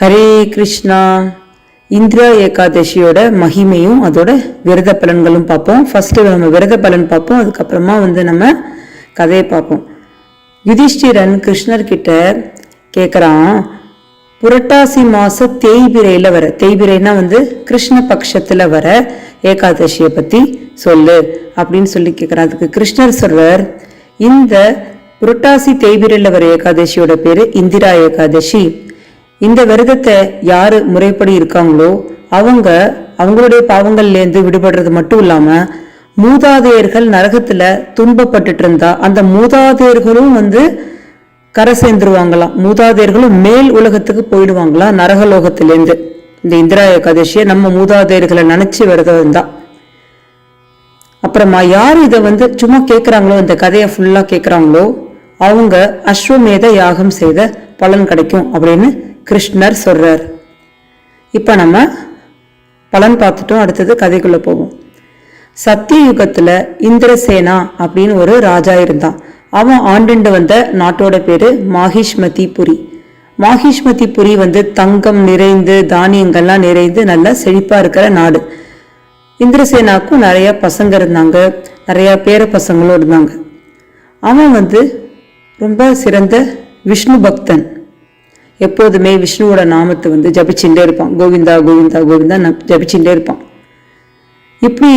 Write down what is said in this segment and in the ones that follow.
ஹரே கிருஷ்ணா. இந்திரா ஏகாதசியோட மகிமையும் அதோட விரத பலன்களும் பார்ப்போம். ஃபஸ்ட்டு நம்ம விரத பலன் பார்ப்போம். அதுக்கப்புறமா வந்து நம்ம கதையை பார்ப்போம். யுதிஷ்டிரன் கிருஷ்ணர்கிட்ட கேட்குறான் புரட்டாசி மாத தேய்பிரையில் வர தேய்பிரைனா வந்து கிருஷ்ண பக்ஷத்தில் வர ஏகாதசியை பற்றி சொல்லு அப்படின்னு சொல்லி கேட்குறான் அதுக்கு கிருஷ்ணர் சொல்வர் இந்த புரட்டாசி தேய்பிரையில் வர ஏகாதசியோட பேர் இந்திரா ஏகாதசி. இந்த விரதத்தை யாரு முறைப்படி இருக்காங்களோ அவங்க அவங்களுடைய பாவங்கள்லேருந்து விடுபடுறது மட்டும் இல்லாம மூதாதையர்கள் நரகத்துல துன்பப்பட்டுட்டு இருந்தா அந்த மூதாதையர்களும் வந்து கரை சேர்ந்துருவாங்களாம். மூதாதையர்களும் மேல் உலகத்துக்கு போயிடுவாங்களாம் நரகலோகத்திலேருந்து இந்த இந்திரா ஏகாதசியை நம்ம மூதாதையர்களை நினைச்சு விரதம் இருந்தா அப்புறமா யார் இதை வந்து சும்மா கேட்குறாங்களோ இந்த கதையை ஃபுல்லாக கேட்குறாங்களோ அவங்க அஸ்வமேத யாகம் செய்த பலன் கிடைக்கும் அப்படின்னு கிருஷ்ணர் சொல்கிறார் இப்போ நம்ம பலன் பார்த்துட்டோம் அடுத்தது கதைக்குள்ளே போவோம். சத்திய இந்திரசேனா அப்படின்னு ஒரு ராஜா இருந்தான். அவன் ஆண்டுண்டு வந்த நாட்டோட பேரு மாஹிஷ்மதி புரி வந்து தங்கம் நிறைந்து தானியங்கள்லாம் நிறைந்து நல்லா செழிப்பாக இருக்கிற நாடு. இந்திரசேனாக்கும் நிறையா பசங்க இருந்தாங்க. நிறையா பேர பசங்களும் இருந்தாங்க. அவன் வந்து ரொம்ப சிறந்த விஷ்ணு பக்தன். எப்போதுமே விஷ்ணுவோட நாமத்தை வந்து ஜபிச்சுட்டே இருப்பான். கோவிந்தா கோவிந்தா கோவிந்தா நான் ஜபிச்சுட்டே இருப்பான். இப்படி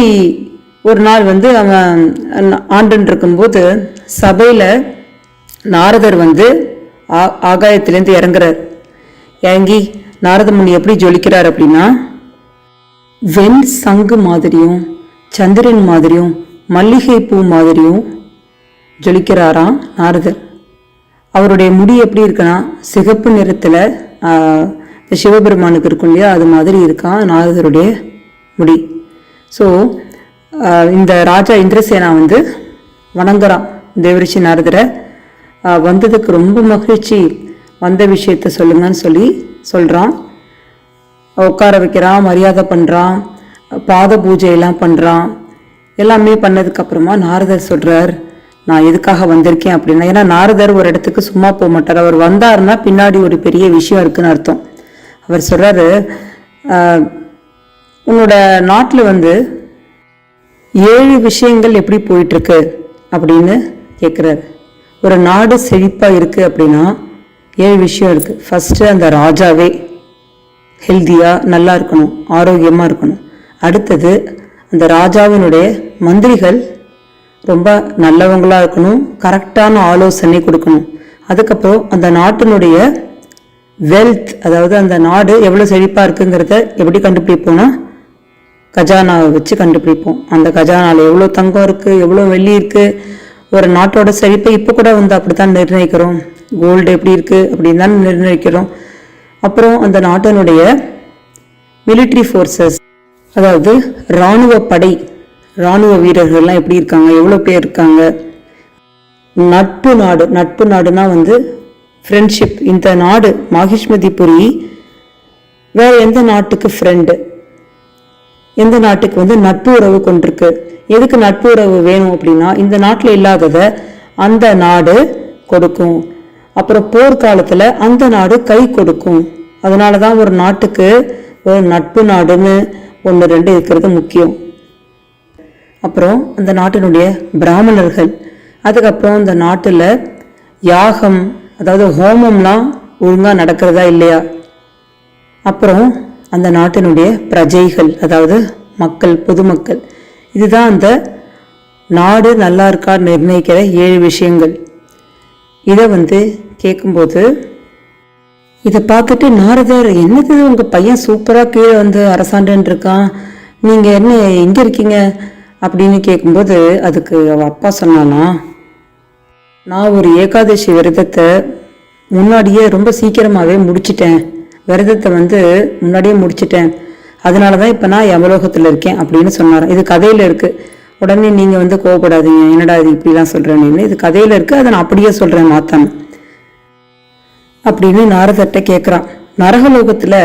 ஒரு நாள் வந்து அவன் ஆண்டன் இருக்கும்போது சபையில் நாரதர் வந்து ஆ- ஆகாயத்திலேருந்து இறங்குறார். இறங்கி நாரத முனி எப்படி ஜொலிக்கிறார் அப்படின்னா வெண் சங்கு மாதிரியும் சந்திரன் மாதிரியும் மல்லிகை பூ மாதிரியும் ஜொலிக்கிறாராம் நாரதர். அவருடைய முடி எப்படி இருக்குன்னா சிகப்பு நிறத்தில் சிவபெருமானுக்கு இருக்கும் இல்லையா அது மாதிரி இருக்கான் நாரதருடைய முடி. ஸோ இந்த ராஜா இந்திரசேனா வந்து வணங்குறான். தேவரிஷி நாரதரை வந்ததுக்கு ரொம்ப மகிழ்ச்சி. வந்த விஷயத்த சொல்லுங்கன்னு சொல்லி சொல்கிறான் உட்கார வைக்கிறான் மரியாதை பண்ணுறான் பாத பூஜையெல்லாம் பண்ணுறான் எல்லாமே பண்ணதுக்கப்புறமா நாரதர் சொல்கிறார் நான் எதுக்காக வந்திருக்கேன் அப்படின்னா ஏன்னா நாரதர் ஒரு இடத்துக்கு சும்மா போக மாட்டார். அவர் வந்தாருன்னா பின்னாடி ஒரு பெரிய விஷயம் இருக்குன்னு அர்த்தம். அவர் சொல்கிறாரு உன்னோட நாட்டில் வந்து ஏழு விஷயங்கள் எப்படி போயிட்டுருக்கு? அப்படின்னு கேட்குறாரு ஒரு நாடு செழிப்பாக இருக்குது அப்படின்னா ஏழு விஷயம் இருக்குது ஃபஸ்ட்டு அந்த ராஜாவே ஹெல்த்தியாக நல்லா இருக்கணும் ஆரோக்கியமாக இருக்கணும். அடுத்தது அந்த ராஜாவினுடைய மந்திரிகள் ரொம்ப நல்லவங்களாக இருக்கணும் கரெக்டான ஆலோசனை கொடுக்கணும். அதுக்கப்புறம் அந்த நாட்டினுடைய வெல்த் அதாவது அந்த நாடு எவ்வளோ செழிப்பாக இருக்குங்கிறத எப்படி கண்டுபிடிப்போம்னா கஜானாவை வச்சு கண்டுபிடிப்போம். அந்த கஜானாவில் எவ்வளோ தங்கம் இருக்குது எவ்வளோ வெள்ளி இருக்குது ஒரு நாட்டோட செழிப்பை இப்போ கூட வந்து அப்படி தான் நிர்ணயிக்கிறோம். கோல்டு எப்படி இருக்குது அப்படின்னு தான் நிர்ணயிக்கிறோம். அப்புறம் அந்த நாட்டினுடைய மிலிட்ரி ஃபோர்ஸஸ் அதாவது இராணுவ படை இராணுவ வீரர்கள்லாம் எப்படி இருக்காங்க? எவ்வளோ பேர் இருக்காங்க? நட்பு நாடு நட்பு நாடுனா வந்து ஃப்ரெண்ட்ஷிப் இந்த நாடு மாகிஷ்மதிபுரி வேறு எந்த நாட்டுக்கு ஃப்ரெண்டு எந்த நாட்டுக்கு வந்து நட்பு உறவு கொண்டிருக்கு? எதுக்கு நட்பு உறவு வேணும் அப்படின்னா இந்த நாட்டில் இல்லாதத அந்த நாடு கொடுக்கும். அப்புறம் போர்க்காலத்தில் அந்த நாடு கை கொடுக்கும். அதனால தான் ஒரு நாட்டுக்கு ஒரு நட்பு நாடுன்னு ஒன்று ரெண்டு இருக்கிறது முக்கியம். அப்புறம் அந்த நாட்டினுடைய பிராமணர்கள் அதுக்கப்புறம் இந்த நாட்டில் யாகம் அதாவது ஹோமம்லாம் ஒழுங்காக நடக்கிறதா இல்லையா? அப்புறம் அந்த நாட்டினுடைய பிரஜைகள் அதாவது மக்கள் பொதுமக்கள். இதுதான் அந்த நாடு நல்லா இருக்கா நிர்ணயிக்கிற ஏழு விஷயங்கள். இதை வந்து கேட்கும்போது இதை பார்த்துட்டு நாரதர் என்னது உங்கள் பையன் சூப்பராக கீழே வந்து அரசாண்டுன்னு இருக்கான்? நீங்கள் என்ன எங்கே இருக்கீங்க? அப்படின்னு கேட்கும்போது அதுக்கு அவள் அப்பா சொன்னானா நான் ஒரு ஏகாதசி விரதத்தை முன்னாடியே ரொம்ப சீக்கிரமாகவே முடிச்சிட்டேன். விரதத்தை வந்து முன்னாடியே முடிச்சிட்டேன். அதனால தான் இப்போ நான் யமலோகத்தில் இருக்கேன் அப்படின்னு சொன்னாராம். இது கதையில் இருக்குது உடனே நீங்கள் வந்து கோவப்படாதீங்க. என்னடா இது இப்படிலாம் சொல்கிறேன்னு இது கதையில் இருக்குது அதை நான் அப்படியே சொல்கிறேன் மாத்தன். அப்படின்னு நாரதர்கிட்ட கேட்குறான் நரகலோகத்தில்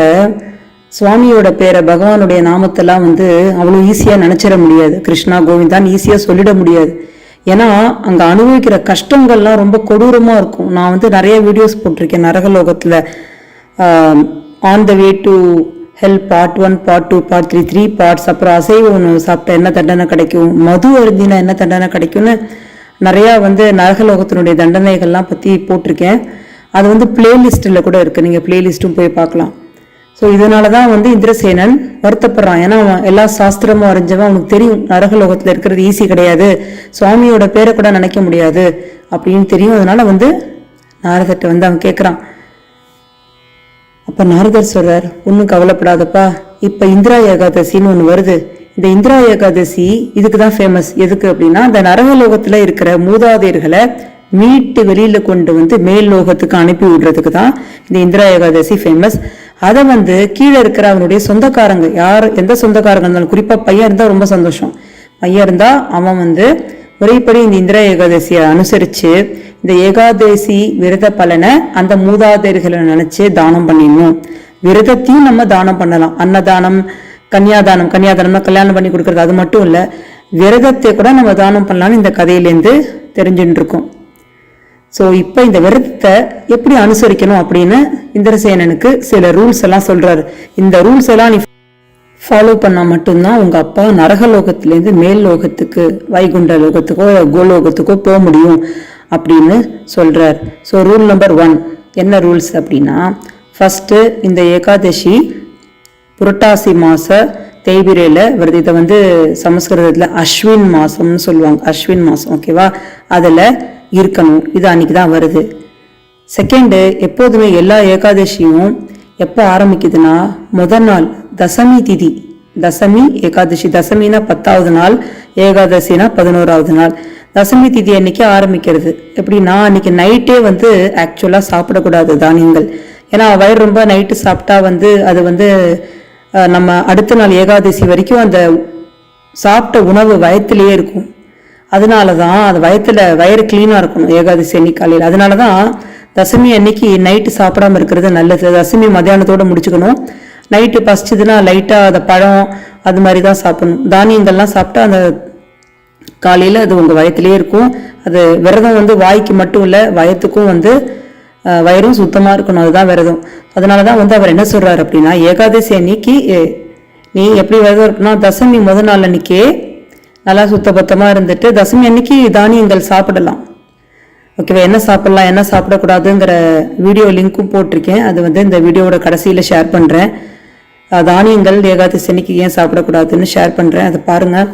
சுவாமியோட பேரை பகவானுடைய நாமத்தெல்லாம் வந்து அவ்வளோ ஈஸியாக நினச்சிட முடியாது. கிருஷ்ணா கோவிந்தான்னு ஈஸியாக சொல்லிட முடியாது. ஏன்னா அங்கே அனுபவிக்கிற கஷ்டங்கள்லாம் ரொம்ப கொடூரமாக இருக்கும். நான் வந்து நிறைய வீடியோஸ் போட்டிருக்கேன் நரகலோகத்தில். On the way to hell part one part two part three three parts அப்புறம் அசைவ உணவு சாப்பிட்டா என்ன தண்டனை கிடைக்கும்? மது அருந்தினா என்ன தண்டனை கிடைக்கும்னு நிறையா வந்து நரகலோகத்தினுடைய தண்டனைகள்லாம் பற்றி போட்டிருக்கேன். அது வந்து பிளேலிஸ்ட்டில் கூட இருக்குது நீங்கள் பிளேலிஸ்ட்டும் போய் பார்க்கலாம். ஸோ இதனால தான் வந்து இந்திரசேனன் வருத்தப்படுறான். ஏன்னா அவன் எல்லா சாஸ்திரமும் அறிஞ்சவன். அவனுக்கு தெரியும் நரகலோகத்தில் இருக்கிறது ஈஸி கிடையாது. சுவாமியோட பேரை கூட நினைக்க முடியாது. அப்படின்னு தெரியும். அதனால வந்து நாரதர்கிட்ட வந்து அவன் கேட்குறான் அப்போ நாரதர் சொல்கிறார் ஒன்றும் கவலைப்படாதப்பா. இப்போ இந்திரா ஏகாதசின்னு ஒன்று வருது. இந்த இந்திரா ஏகாதசி இதுக்கு தான் ஃபேமஸ் எதுக்கு அப்படின்னா இந்த நரகலோகத்தில் இருக்கிற மூதாதையர்களை மீட்டு வெளியில் கொண்டு வந்து மேல் லோகத்துக்கு அனுப்பி விடுறதுக்கு தான் இந்த இந்திரா ஏகாதசி ஃபேமஸ் அதை வந்து கீழே இருக்கிற அவனுடைய சொந்தக்காரங்க யார் எந்த சொந்தக்காரங்க இருந்தாலும் குறிப்பாக பையன் இருந்தால் ரொம்ப சந்தோஷம். பையன் இருந்தால் அவன் வந்து முறைப்படி இந்த இந்திரா ஏகாதசியை அனுசரித்து இந்த ஏகாதசி விரத பலனை அந்த மூதாதையர்களை நினச்சி தானம் பண்ணிடணும். விரதத்தையும் நம்ம தானம் பண்ணலாம். அன்னதானம் கன்னியாதானம் கன்னியாதானம்னா கல்யாணம் பண்ணி கொடுக்கறது அது மட்டும் இல்லை விரதத்தை கூட நம்ம தானம் பண்ணலாம்னு இந்த கதையிலேருந்து தெரிஞ்சுட்டு இருக்கோம். ஸோ இப்போ இந்த விரதத்தை எப்படி அனுசரிக்கணும் அப்படின்னு இந்திரசேனனுக்கு சில ரூல்ஸ் எல்லாம் சொல்றாரு. இந்த ரூல்ஸ் எல்லாம் நீ ஃபாலோ பண்ணால் மட்டும்தான் உங்கள் அப்பா நரகலோகத்திலேருந்து மேல் லோகத்துக்கு வைகுண்ட லோகத்துக்கோ கோலோகத்துக்கோ போக முடியும் அப்படின்னு சொல்கிறார் ஸோ ரூல் நம்பர் ஒன் என்ன ரூல்ஸ் அப்படின்னா ஃபஸ்ட்டு இந்த ஏகாதசி புரட்டாசி மாத தேய்பிரையில் வருது இதை வந்து சமஸ்கிருதத்தில் அஸ்வின் மாதம்னு சொல்லுவாங்க. அஸ்வின் மாதம் ஓகேவா அதில் இருக்கணும். இது அன்னைக்கு தான் வருது. செகண்டு எப்போதுமே எல்லா ஏகாதசியும் எப்போ ஆரம்பிக்குதுன்னா முதல் நாள் தசமி திதி. தசமி ஏகாதசி. தசமினா பத்தாவது நாள் ஏகாதசினா பதினோராவது நாள். தசமி திதி அன்னைக்கு ஆரம்பிக்கிறது. எப்படின்னா அன்னைக்கு நைட்டே வந்து ஆக்சுவலாக சாப்பிடக்கூடாது தானியங்கள். ஏன்னா வயிறு ரொம்ப நைட்டு சாப்பிட்டா வந்து அது வந்து நம்ம அடுத்த நாள் ஏகாதசி வரைக்கும் அந்த சாப்பிட்ட உணவு வயத்திலேயே இருக்கும். அதனால தான் அது வயத்தில் வயிறு க்ளீனாக இருக்கணும் ஏகாதசி அன்னைக்கு காலையில். அதனால தான் தசமி அன்னைக்கு நைட்டு சாப்பிடாம இருக்கிறது நல்லது. தசமி மத்தியானத்தோட முடிச்சுக்கணும். நைட்டு பசிச்சதுன்னா லைட்டாக அதை பழம் அது மாதிரி தான் சாப்பிடணும். தானியங்கள்லாம் சாப்பிட்டா அந்த காலையில் அது உங்கள் வயத்திலே இருக்கும். அது விரதம் வந்து வாய்க்கு மட்டும் இல்லை வயத்துக்கும் வந்து வயிறும் சுத்தமாக இருக்கணும். அதுதான் விரதம். அதனால தான் வந்து அவர் என்ன சொல்கிறார் அப்படின்னா ஏகாதசி அன்னைக்கு நீ எப்படி விரதம் இருக்குன்னா தசமி முதல் நாள் அன்னைக்கே நல்லா சுத்தபத்தமாக இருந்துட்டு தசமி அன்னைக்கு தானியங்கள் சாப்பிடலாம். ஓகேவா? என்ன சாப்பிட்லாம் என்ன சாப்பிடக்கூடாதுங்கிற வீடியோ லிங்க்கும் போட்டிருக்கேன். அது வந்து இந்த வீடியோவோட கடைசியில் ஷேர் பண்ணுறேன் தானியங்கள் ஏகாதசி அன்னைக்கு ஏன் சாப்பிடக்கூடாதுன்னு ஷேர் பண்ணுறேன் அதை பாருங்கள்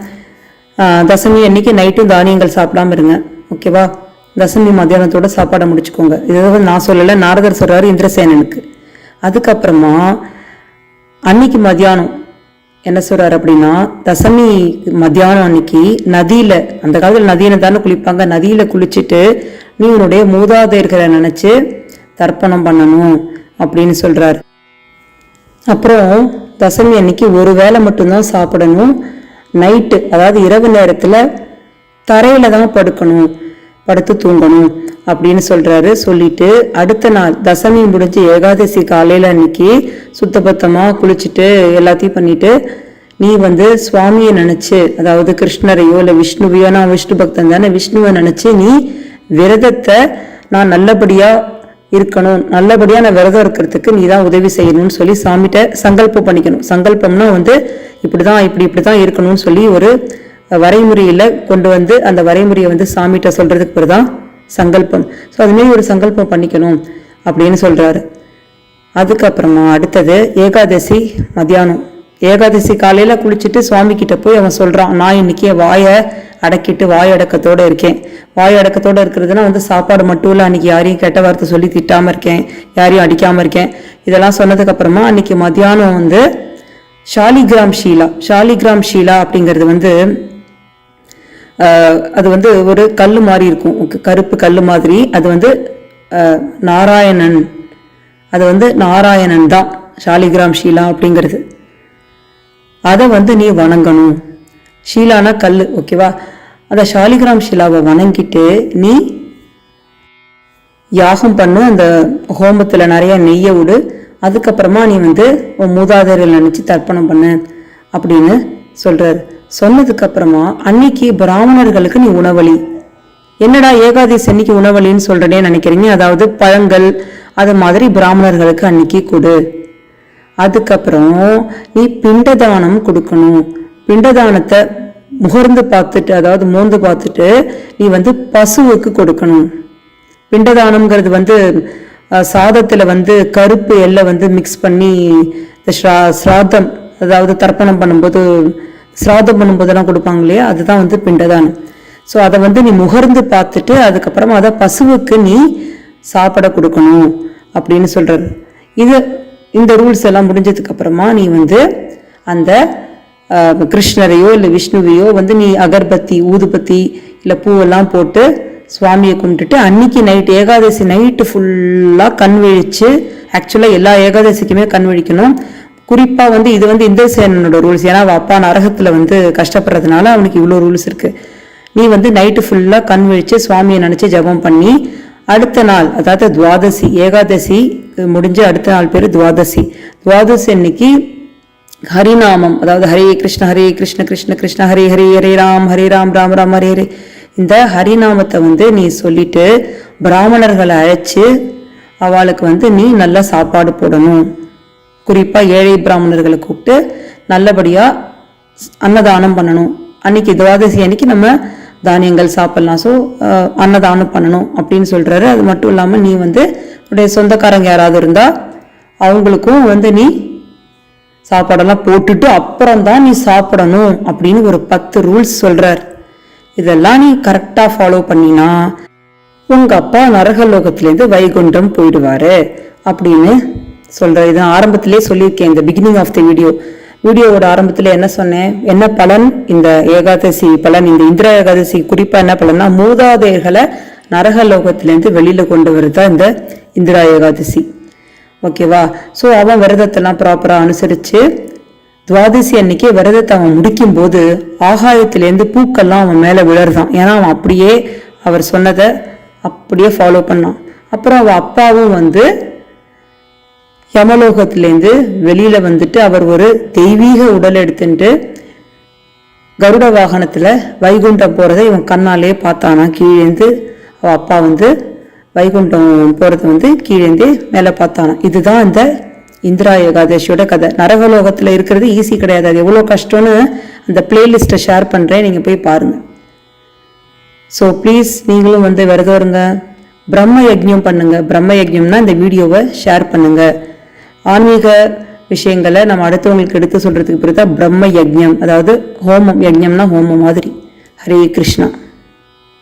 தசமி அன்னைக்கு நைட்டும் தானியங்கள் சாப்பிடாம இருங்க. ஓகேவா? தசமி மத்தியானத்தோட சாப்பாடை முடிச்சுக்கோங்க. இது வந்து நான் சொல்லலை நாரதர் சொல்கிறாரு இந்திரசேனனுக்கு. அதுக்கப்புறமா அன்னைக்கு மத்தியானம் என்ன சொல்றாரு அப்படின்னா தசமி மத்தியானம் அன்னைக்கு நதியில அந்த காலத்தில் நதியில தானே குளிப்பாங்க நதியில குளிச்சுட்டு நீ உன்னுடைய மூதாதையர்களை நினைச்சு தர்ப்பணம் பண்ணணும் அப்படின்னு சொல்றாரு. அப்புறம் தசமி அன்னைக்கு ஒரு வேளை மட்டும்தான் சாப்பிடணும். நைட்டு அதாவது இரவு நேரத்துல தரையில தான் படுக்கணும். படுத்து தூங்கணும் அப்படின்னு சொல்றாரு. சொல்லிட்டு அடுத்த நாள் தசமி முடிஞ்சு ஏகாதசி காலையில அன்னைக்கு சுத்தபத்தமா குளிச்சுட்டு எல்லாத்தையும் பண்ணிட்டு நீ வந்து சுவாமியை நினைச்சு அதாவது கிருஷ்ணரையோ இல்லை விஷ்ணுவையோ நான் விஷ்ணு பக்தன் தானே விஷ்ணுவை நினைச்சு நீ விரதத்தை நான் நல்லபடியா இருக்கணும். நல்லபடியா நான் விரதம் இருக்கிறதுக்கு நீ தான் உதவி செய்யணும்னு சொல்லி சாமிகிட்ட சங்கல்பம் பண்ணிக்கணும். சங்கல்பம்னா வந்து இப்படிதான் இப்படி இப்படிதான் இருக்கணும்னு சொல்லி ஒரு வரைமுறையில் கொண்டு வந்து அந்த வரைமுறையை வந்து சாமிகிட்ட சொல்கிறதுக்கு பிறகு தான் சங்கல்பம் ஸோ அதுமாரி ஒரு சங்கல்பம் பண்ணிக்கணும் அப்படின்னு சொல்கிறாரு அதுக்கப்புறமா அடுத்தது ஏகாதசி மத்தியானம். ஏகாதசி காலையில் குளிச்சுட்டு சுவாமி கிட்ட போய் அவன் சொல்கிறான் நான் இன்றைக்கி வாயை அடக்கிட்டு வாய் அடக்கத்தோட இருக்கேன். வாய் அடக்கத்தோடு இருக்கிறதுனா வந்து சாப்பாடு மட்டும் இல்லை அன்றைக்கி யாரையும் கெட்ட வார்த்தை சொல்லி திட்டாமல் இருக்கேன் யாரையும் அடிக்காமல் இருக்கேன். இதெல்லாம் சொன்னதுக்கப்புறமா அன்றைக்கி மத்தியானம் வந்து ஷாலிகிராம் ஷீலா ஷாலிகிராம் ஷீலா அப்படிங்கிறது வந்து அது வந்து ஒரு கல் மாதிரி இருக்கும். கருப்பு கல் மாதிரி. அது வந்து நாராயணன். அது வந்து நாராயணன் தான். ஷாலிகிராம் ஷீலா அப்படிங்கிறது. அதை வந்து நீ வணங்கணும். ஷீலானா கல் ஓகேவா அந்த ஷாலிகிராம் ஷீலாவை வணங்கிட்டு நீ யாகம் பண்ணு அந்த ஹோமத்தில் நிறைய நெய்யை விடு அதுக்கப்புறமா நீ வந்து உன் மூதாதையர்கள் நினச்சி தர்ப்பணம் பண்ணு அப்படின்னு சொல்றாரு. சொன்னதுக்கு அப்புறமா அன்னைக்கு பிராமணர்களுக்கு நீ உணவளி என்னடா ஏகாதசி அன்னைக்கு உணவளின்னு சொல்றேனே நினைக்கிறீங்க? அதாவது பழங்கள் அது மாதிரி பிராமணர்களுக்கு அன்னைக்கு கொடு. அதுக்கப்புறம் நீ பிண்டதானம் கொடுக்கணும். பிண்டதானத்தை முகர்ந்து பார்த்துட்டு அதாவது மோந்து பார்த்துட்டு நீ வந்து பசுவுக்கு கொடுக்கணும். பிண்டதானம்ங்கிறது வந்து சாதத்தில் வந்து கருப்பு எல்லை வந்து மிக்ஸ் பண்ணி இந்த ஸ்ரா- ஸ்ராத்தம் அதாவது தர்ப்பணம் பண்ணும்போது ஸ்ராதம் பண்ணும்போதெல்லாம் கொடுப்பாங்க இல்லையா? அதுதான் வந்து பிண்டதானம் ஸோ அதை வந்து நீ முகர்ந்து பார்த்துட்டு அதுக்கப்புறமா அதை பசுவுக்கு நீ சாப்பிட கொடுக்கணும் அப்படின்னு சொல்கிறது இது இந்த ரூல்ஸ் எல்லாம் முடிஞ்சதுக்கப்புறமா நீ வந்து அந்த கிருஷ்ணரையோ இல்லை விஷ்ணுவையோ வந்து நீ அகர்பத்தி ஊதுபத்தி இல்லை பூவெல்லாம் போட்டு சுவாமியை கும்பிட்டுட்டு அன்னைக்கு நைட் ஏகாதசி நைட்டு ஃபுல்லாக கண் விழித்து ஆக்சுவலாக எல்லா ஏகாதசிக்குமே கண் விழிக்கணும். குறிப்பாக வந்து இது வந்து இந்திரசேனனோட ரூல்ஸ் ஏன்னா அவ அப்பா நரகத்தில் வந்து கஷ்டப்படுறதுனால அவனுக்கு இவ்வளோ ரூல்ஸ் இருக்குது நீ வந்து நைட்டு ஃபுல்லாக கண் விழித்து சுவாமியை நினச்சி ஜெபம் பண்ணி அடுத்த நாள் அதாவது துவாதசி ஏகாதசி முடிஞ்சு அடுத்த நாள் பேர் துவாதசி. துவாதசி அன்னைக்கு ஹரிநாமம் அதாவது ஹரே கிருஷ்ண ஹரே கிருஷ்ண கிருஷ்ண கிருஷ்ண ஹரே ஹரே ஹரே ராம் ஹரே ராம் ராம் ராம் ஹரே ஹரே. இந்த ஹரிநாமத்தை வந்து நீ சொல்லிட்டு பிராமணர்களை அழைச்சி அவளுக்கு வந்து நீ நல்லா சாப்பாடு போடணும். குறிப்பாக ஏழை பிராமணர்களை கூப்பிட்டு நல்லபடியாக அன்னதானம் பண்ணணும். அன்னைக்கு துவாதசி அன்னைக்கு நம்ம தானியங்கள் சாப்பிட்லாம். ஸோ அன்னதானம் பண்ணணும் அப்படின்னு சொல்கிறாரு அது மட்டும் இல்லாமல் நீ வந்து உடைய சொந்தக்காரங்க யாராவது இருந்தால் அவங்களுக்கும் வந்து நீ சாப்பாடெல்லாம் போட்டுட்டு அப்புறம் தான் நீ சாப்பிடணும் அப்படின்னு ஒரு பத்து ரூல்ஸ் சொல்கிறார் இதெல்லாம் நீ கரெக்டாக ஃபாலோ பண்ணினா உங்கள் அப்பா நரகலோகத்திலேருந்து வைகுண்டம் போயிடுவாரு அப்படின்னு சொல்கிறேன் இது ஆரம்பத்திலே சொல்லியிருக்கேன். இந்த பிகினிங் ஆஃப் த வீடியோ வீடியோவோட ஆரம்பத்தில் என்ன சொன்னேன்? என்ன பலன்? இந்த ஏகாதசி பலன் இந்த இந்திரா ஏகாதசி குறிப்பாக என்ன பலன்னா மூதாதையர்களை நரகலோகத்திலேருந்து வெளியில் கொண்டு வருதா இந்த இந்திரா ஏகாதசி. ஓகேவா? ஸோ அவன் விரதத்தெல்லாம் ப்ராப்பராக அனுசரித்து துவாதசி அன்னைக்கு விரதத்தை அவன் முடிக்கும் போது ஆகாயத்திலேருந்து பூக்கள்லாம் அவன் மேலே விழருதான் ஏன்னா அவன் அப்படியே அவர் சொன்னதை அப்படியே ஃபாலோ பண்ணான். அப்புறம் அவன் அப்பாவும் வந்து யமலோகத்திலேருந்து வெளியில் வந்துட்டு அவர் ஒரு தெய்வீக உடல் எடுத்துட்டு கருட வாகனத்தில் வைகுண்டம் போகிறத இவன் கண்ணாலே பார்த்தானா? கீழேந்து அவள் அப்பா வந்து வைகுண்டம் போகிறது வந்து கீழேந்து மேலே பார்த்தானா? இதுதான் இந்த இந்திரா ஏகாதசியோட கதை. நரகலோகத்தில் இருக்கிறது ஈஸி கிடையாது. அது எவ்வளோ கஷ்டம்னு அந்த பிளேலிஸ்ட்டை ஷேர் பண்ணுறேன் நீங்கள் போய் பாருங்கள் ஸோ ப்ளீஸ் நீங்களும் வந்து விரதம் இருங்க. பிரம்ம யஜ்யம் பண்ணுங்கள் பிரம்ம யஜ்யம்னா இந்த வீடியோவை ஷேர் பண்ணுங்கள் ஆன்மீக விஷயங்களை நம்ம அடுத்தவங்களுக்கு எடுத்து சொல்கிறதுக்கு பிறகு தான் பிரம்ம யஜ்யம் அதாவது ஹோமம் யஜ்யம்னா ஹோமம் மாதிரி. ஹரே கிருஷ்ணா.